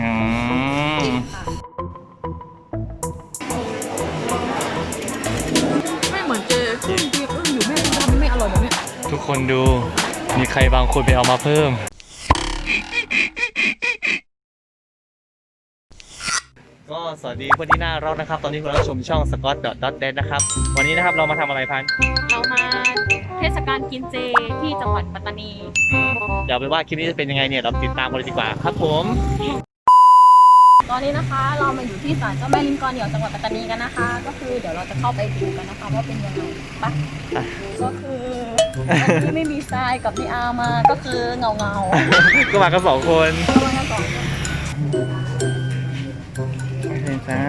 อืมไม่เหมือนเจอึ้งเจอึ้งอยู่แม่ทำไม่อร่อยแบบเนี้ยทุกคนดู มีใครบางคนไปเอามาเพิ่ม ก็ สวัสดีคนที่น่ารักนะครับ ตอนนี้คุณรับชมช่อง Scott Dot Dead นะครับ วันนี้นะครับเรามาทำอะไรพันเรามาเทศกาลกินเจที่จังหวัดปัตตานีอืมเดี๋ยวไปว่าคลิปนี้จะเป็นยังไงเนี่ยเราติดตามกันเลยดีกว่าครับผม ตอนนี้นะคะเรามาอยู่ที่ศาลเจ้าแม่ลิงกอนเหนียวจังหวัดปัตตานีกันนะคะ ก็คือเดี๋ยวเราจะเข้าไปดูกันนะคะ ว่าเป็นยังไงปะก็คือวันนี้ไม่มีทรายกับนีอามาก็คือเงาเงาก็มากันสองคนๆเรามากันสองคนโอเค จ้า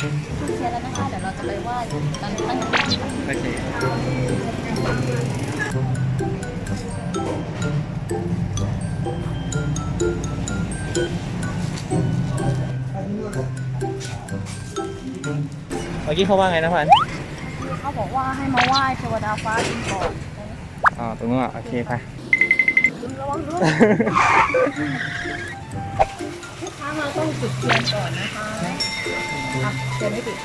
ทุกเชียร์แล้วนะคะเดี๋ยวเราจะไปไหว้กันตั้งแต่โอเคเมื่อกี้เขาว่าไงนะพันเขาบอกว่าให้มาไหว้เทวดาฟ้าดินก่อนอ๋อตรงนู้นอะโอเคไประวังด้วยลูกค้ามาต้องจุดเทียนก่อนนะคะ อะเทียนไม่ติด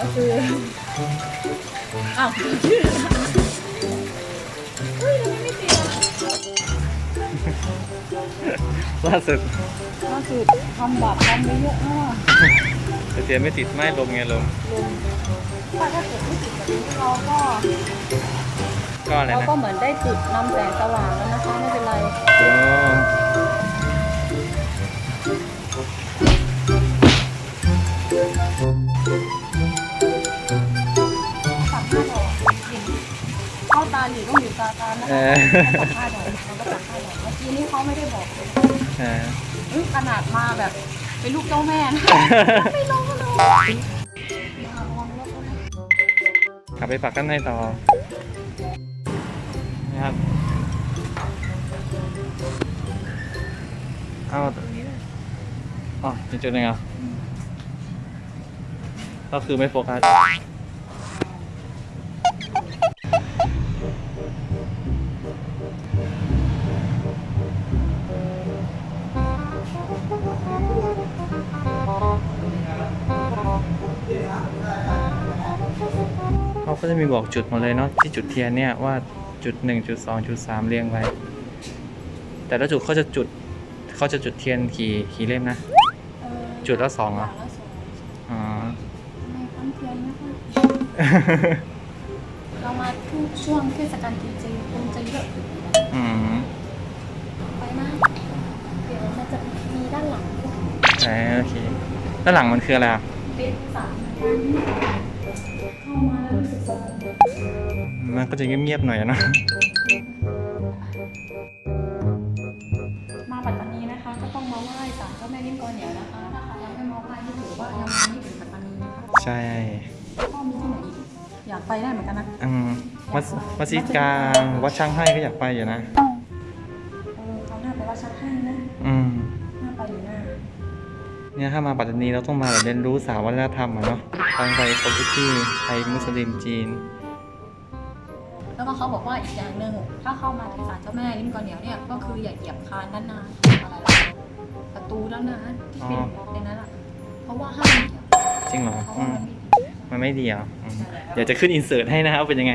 ก็คืออ้าวชื่อเฮ้ยทำไมไม่ติดอะล่าสุดล่าสุดทำบาปทำไปเยอะมากแต่เสียไม่ติดไม่ลมไงลมลุงถ้าถ้าเกิดไม่ติดแบบนี้เราก็ก็อะไรเรานะก็เหมือนได้จุดนำแสงสว่างแล้วนะคะไม่เป็นไรโอ้ สับห้าดอกเห็นเข้าตาหรือต้องอยู่ตาตานะเอคะอสับห้าดอกเราก็สับห้าดอกเมื่อกี้นี่เขาไม่ได้บอกเลยเออเฮ้ยขนาดมาแบบเป็นลูกเจ้าแม่นะไม่ลงก็ลงมาระวังรถนะกลับไปปักด้านในต่อนะครับเอาตรงนี้เลยอ๋อจุดจุดหนึ่งเหรอะ ก็คือไม่โฟกัสเขาก็จะมีบอกจุดมดเลยเนาะที่จุดเทียนเนี่ยว่าจุดหนึ่งจุดสองจุดสามเรียงไว้ แต่ละจุดเขาจะจุดเขาจะจุดเทียนกี่กี่เล่มนะ จุดละสองเหรอจุดละสองอ๋อ เรามาทุกช่วงเทศกาลกินเจคนจะเยอะอืมไปมากเดี๋ยวมันจะมีด้านหลังด้วยแต่โอเคด้านหลังมันคืออะไรอะเป็นสามชั้นเข้ามาแล้วรู้สึกสบายมันก็จะเงียบๆหน่อยนะ มาปัตตานีนะคะ ก็ต้องมาไหว้ศาลเจ้าแม่ลิ้มกอเหนียวนะคะถ้าใครยังไม่มาไหว้นี่ถือว่ายังมาไม่ถึงปัตตานีนะคะ ใช่ก็มีที่ไหน อีกอยากไปได้เหมือนกันนะ อืมวัดวัดซีกลางวัดช่างให้ก็อยากไปอยู่นะเออเขาหน้าไปว่าชักให้นะอืมหน้าไปอยู่หน้าเนี่ยถ้ามาปัตตานีเราต้องมาแบบเรียนรู้สาววัฒนธรรมอะเนาะทางไปครบทุกที่ไทยมุสลิมจีน แล้วก็เขาบอกว่าอีกอย่างหนึ่งถ้าเข้ามาที่ศาลเจ้าแม่ลิ้มกอเหนียวเนี่ยก็คืออย่าเหยียบคานด้านหน้าอะไรล่ะประตูด้านหน้าที่เป็นอ๋อในนั้นอะเพราะว่าห้ามเหยียบจริงเหรอเพราะอืว่ามมันไม่ดี มันไม่ดีเหรออืมเดี๋ยวจะขึ้นอินเสิร์ตให้นะครับว่าเป็นยังไง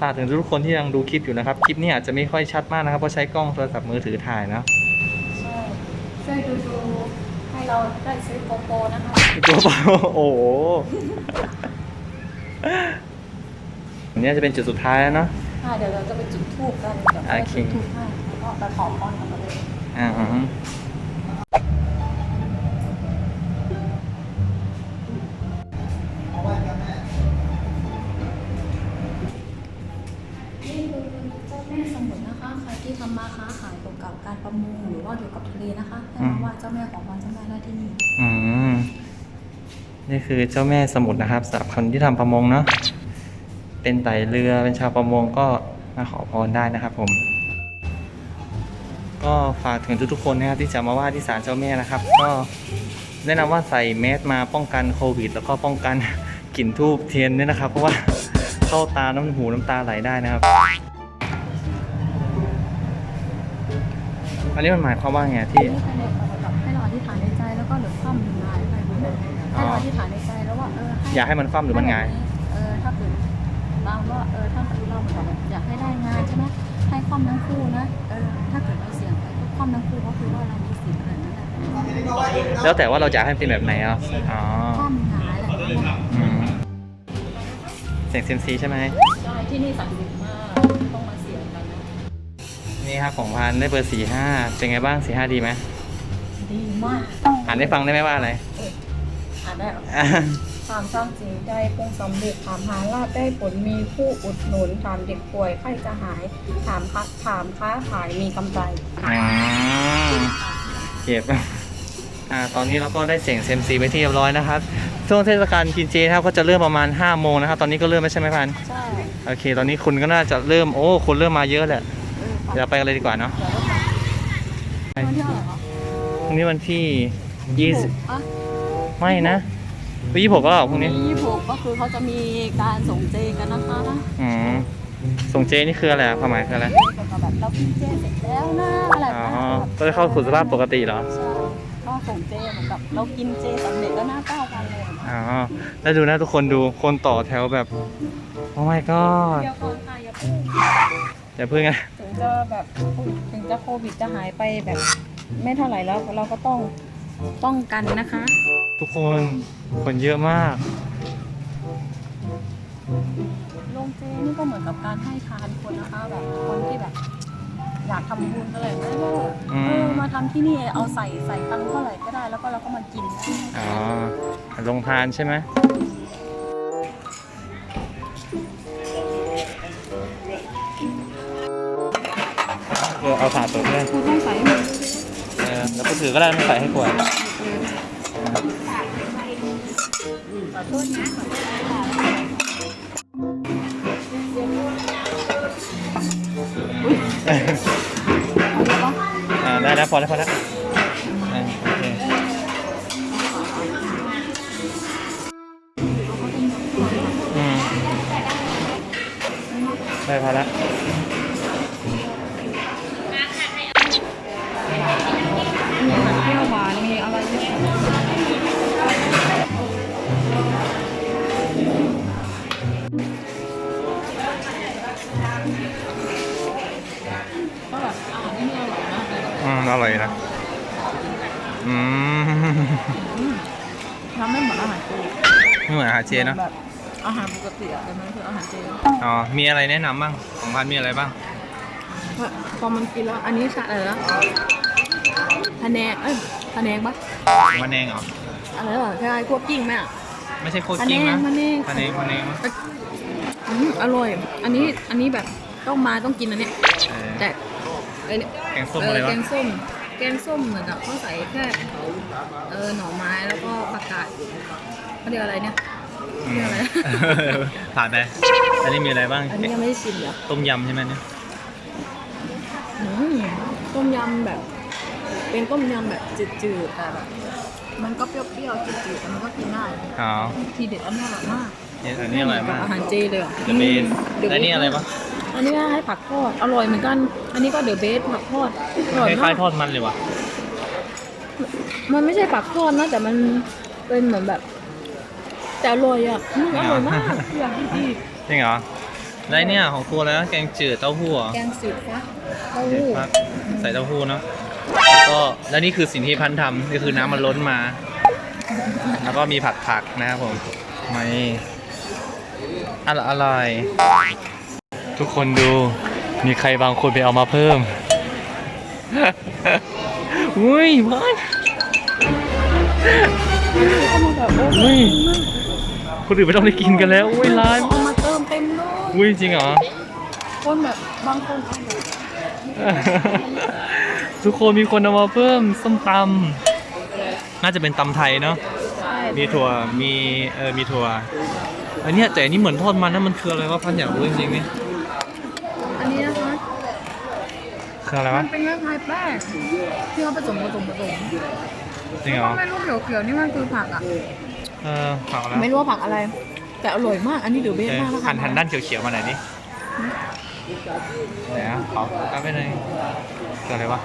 ฝากถึงทุกคนที่ยังดูคลิปอยู่นะครับ คลิปนี้อาจจะไม่ค่อยชัดมากนะครับ เพราะใช้กล้องโทรศัพท์มือถือถ่ายนะใช่ช่วยดูดูให้เราได้ซื้อโกโปรนะคะ ตัวเปล่าโอ้โหอันนี้จะเป็นจุดสุดท้ายแล้วเนาะอ่าเดี๋ยวเราจะไปจุดธูปกันเดี๋ยวโอไปเค จุดธูปให้แล้วก็ไปขอพรกันเลย อ่า ว่าเกี่ยวกับทะเลนะคะให้มาไหว้เจ้าแม่ของพรเจ้าแม่ได้ที่นี่อืมนี่คือเจ้าแม่สมุทรนะครับสำหรับคนที่ทำประมงเนาะเป็นไต่เรือเป็นชาวประมงก็มาขอพรได้นะครับผม ก็ฝากถึงทุกๆคนนะครับที่จะมาไหว้ที่ศาลเจ้าแม่นะครับ ก็แนะนำว่าใส่แมสมาป้องกันโควิด แล้วก็ป้องกันกลิ่นทูบเทียนด้วยนะครับ เพราะว่าเข้าตาน้ำหูน้ำตาไหลได้นะครับ อันนี้มันหมายความว่าไงที่นี่คือในแบบให้เราอธิษฐานในใจแล้วก็เหลือความหนึ่งงายอะไรแบบนี้ให้เราอธิษฐานในใจแล้วว่าเออให้อยากให้มันคว่ำหรือมันหงายเออถ้าเกิดเราว่าเออถ้าเราแบบอยากให้ได้งานใช่ไหมให้ความทั้งคู่นะเออถ้าเกิดเราเสี่ยงไปก็ความทั้งคู่ก็คือว่าเรามีสิทธิ์อะไรนั่นแหละแล้วแต่ว่าเราจะให้เป็นแบบไหนอะอ๋อความหงายอะไรแบบนี้อืมเสียงเซยมซีใช่ไหมใช่ที่นี่ศักดิ์สิ นี่ครับของพันได้เบอร์สี่ห้าเป็นไงบ้างสี่ห้าดีไหมดีมาก อ่านได้ฟังได้ไหมว่าอะไร อ่านได้เหรอความสร้างจริงได้คงสำเร็จถามหาลาบได้ผลมีผู้อุดหนุนถามเด็กป่วยไข้จะหายถามค้าถามค้าขายมีกำไรอืมเก็บอ่าตอนนี้เราก็ได้เสียงเซยมซีไปที่เรียบร้อยนะครับ ช่วงเทศกาลกินเจนะครับก็จะเริ่มประมาณ5โมงนะครับ ตอนนี้ก็เริ่มไม่ใช่ไหมพันใช่ โอเค ตอนนี้คุณก็น่าจะเริ่ม โอ้ คนเริ่มมาเยอะแหละ เออเดี๋ยวไปกันเลยดีกว่าเนาะเดี๋ยวเราไปวันที่เท่าไหร่คะพรุ่งนี้วันที่ยี่สิบอะไม่นะวันยี่สิบหกก็พรุ่งนี้ยี่สิบหกก็คือเขาจะมีการส่งเจกันนะคะอืมส่งเจนี่คืออะไรอะความหมายคืออะไรเกี่ยวกับแบบเรากินเจเสร็จแล้วนะอะไรอ๋อแบบก็จะเข้าสู่สภาพปกติเหรอใช่ก็ส่งเจเหมือนกับเรากินเจสำเร็จแล้วนะเก้าวันเลยอ๋อแล้วดูนะทุกคนดูคนต่อแถวแบบโอ้ my god เดี๋ยวก่อนค่ะอย่าเพิ่งอย่าเพิ่งอะถึง จะแบบถึงจะโควิดจะหายไปแบบไม่เท่าไหร่แล้วเราก็ต้องป้องกันนะคะ ทุกคนคนเยอะมากโรงเจนี่ก็เหมือนกับการให้ทานคนนะคะ แบบคนที่แบบ อยากทำบุญอะไรแบบนี้ก็อืมเออมาทำที่นี่เอาใส่ใส่ตังค์เท่าไหร่ก็ได้แล้วก็เราก็มากินอ๋อลงทานใช่ไหม เอาถาดตัวเพื่อนคุณต้องใส่ให้มันเออแล้วก็ถือก็ได้ไม่ใส่ให้กลัวขอโทษนะขอโทษค่ะอุ้ยเอาเลยปะอ่าได้แล้วพอแล้วพอแล้วอ่าโอเคอืมได้พอแล้ว เหมือนอาหารเจเนอะแบบอาหารปกติอะแต่มันคืออาหารเจอ๋อมีอะไรแนะนำบ้างของพันมีอะไรบ้างพอมันกินแล้วอันนี้ชาอะไรนะพะแนงเอ้ยพะแนงปะมะแนงเหรออะไรหรอใช่คั่วกิ้งไหมอะไม่ใช่โคตรกิ้งนะมะแนงมะแนงมะแนงมั้ยอืมอร่อย อันนี้อันนี้แบบต้องมาต้องกินอันเนี้ยเออแต่ไอ้เนี่ยแกงส้มเออะไรอวะแกงส้มแกงส้มเหมือนกับเขาใส่แค่เออหน่อไม้แล้วก็ผักกาดเขาเรียกอะไรเนี่ย อืมเรียกอะไร ผ่านไป อันนี้มีอะไรบ้าง อันนี้ยังไม่ได้ชิมเลยอะต้มยำใช่ไหมเนี่ย อืมต้มยำแบบ เป็นต้มยำแบบจืดๆแต่แบบมันก็เปรี้ยวๆจืดๆแต่มันก็กินได้อ๋อทีเด็ดอันนี้อร่อยมากเนี่ยอันนี้อร่อยมากอาหารเจเลยเหรอเดอะเบส The แล้วนี่อะไรปะอันนี้ให้ผักทอดอร่อยเหมือนกัน อันนี้ก็เดอะเบสผักทอดอร่อยคมาล้ากยๆทอดมันเลยวะมันไม่ใช่ผักทอดนะแต่มันเป็นเหมือนแบบ แต่อร่อยอะอืมอร่อยมากอยากกินอีกจริงเหรอแล้วไอ้เนี่ยของครัวแล้วแกงจืดเต้าหู้เหรอแกงจืดฟักเต้าจืดหู้ฟักใส่เต้าหู้เนาะแล้วก็แล้วนี่คือสิ่งที่พันทำก็คือน้ำมันล้นมา แล้วก็มีผัดผักนะครับผมไม่อร่อยอร่อยทุกคนดูมีใครบางคนไปเอามาเพิ่ม อุ้ยพันเอามาแบบโอ้อุ้ย คนอื่นไม่ต้องได้กินกันแล้วอุ้ยร้านเอามาเติมเต็มเลยอุ้ยจริงเหรอ คนแบบบางคนเอาแบบทุกคนมีคนเอามาเพิ่มส้มตำน่าจะเป็นตำไทยเนาะ ใช่มีถั่ว มีเออมีถั่ว อันเนี้ยแต่อันนี้เหมือนทอดมันนะมันคืออะไรวะพันอยากรู้จริงๆนี่อันนี้นะคะ คืออะไรมัวะนเป็นคล้ายๆแป้งที่เขาผสมผสมผสมจริงเหรก็อไม่รู้เขียวๆนี่มันคือผักอะ เออผักแล้วไม่รู้ว่าผักอะไร แต่อร่อยมาก อันนี้เดอะเบสเออมากนะคะหันหันด้านเขียวๆมาหน่อยดิไหนอะขอกันไปหน่อยคืออะไรวะ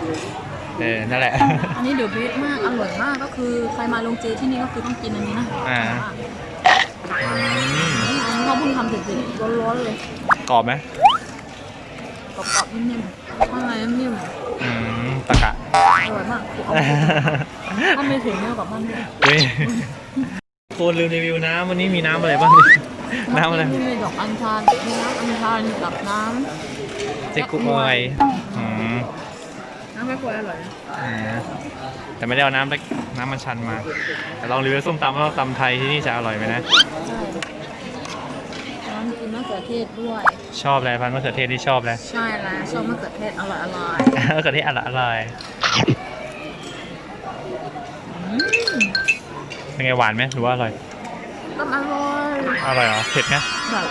เออนั่นแหละ อันนี้เดี๋ยวเบสมาก อร่อยมาก ก็คือใครมาลงเจที่นี่ก็คือต้องกินอันนี้นะอ่าอืมอันนี้เขาเพิ่งทำเสร็จๆร้อนๆเลย กรอบไหมกรอบๆนิ่มๆข้างในนิ่มอืมตะกะๆอร่อยมากถ้าไม่ถึงเนี่ยกลับบ้านไม่ได้เฮ้ย คุณลืมรีวิวน้ำวันนี้มีน้ำอะไรบ้างเนี่ยน้ำอะไรที่มีดอกอัญชันมีน้ำอัญชันกับน้เจ๊กุ๊กอะไรอืมำน้ำไม่ควรอร่อยนะอ่าแต่ไม่ได้เอาน้ำไปน้ำมันชันมา แต่ลองรีวิวส้มตำว่าตำไทยที่นี่จะอร่อยไหมนะใช่น้ำกินมะเขือเทศด้วย ชอบอะไรพันธุ์มะเขือเทศที่ชอบเลยใช่แล้วชอบมะเขือเทศอร่อยอร่อยมะเขือเทศอร่อยอร่อย เป็นไงหวานไหมหรือว่าอร่อยก็อร่อยอร่อยเหรอเผ็ดไหมแบบ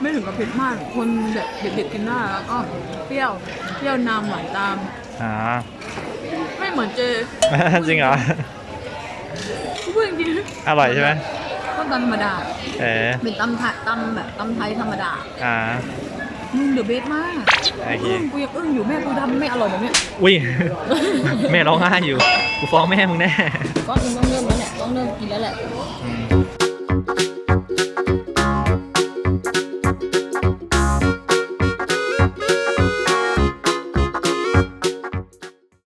ไม่ถึงกับเผ็ดมาก คนแบบเด็กๆกินได้แล้วก็เปรี้ยวเปรี้ยวนำหวานตาม อ่า ไม่เหมือนเจจริงเหรอพูดจริงอร่อยใช่ไหมๆก็ตำธรรมดาเออเป็นตำไทยตำแบบตำไทยธรรมดา อ่า มึงเดือะเบสมากโอเคอึ้งกูยังอึ้งอยู่แม่กูทำไม่อร่อยแบบเนี้ยอุ้ย แม่ร้องไห้อยู่ กูฟ้องแม่มึงแน่ก็มึงต้องเริ่มแล้วแหละต้องเริ่มกินแล้วแหละอืม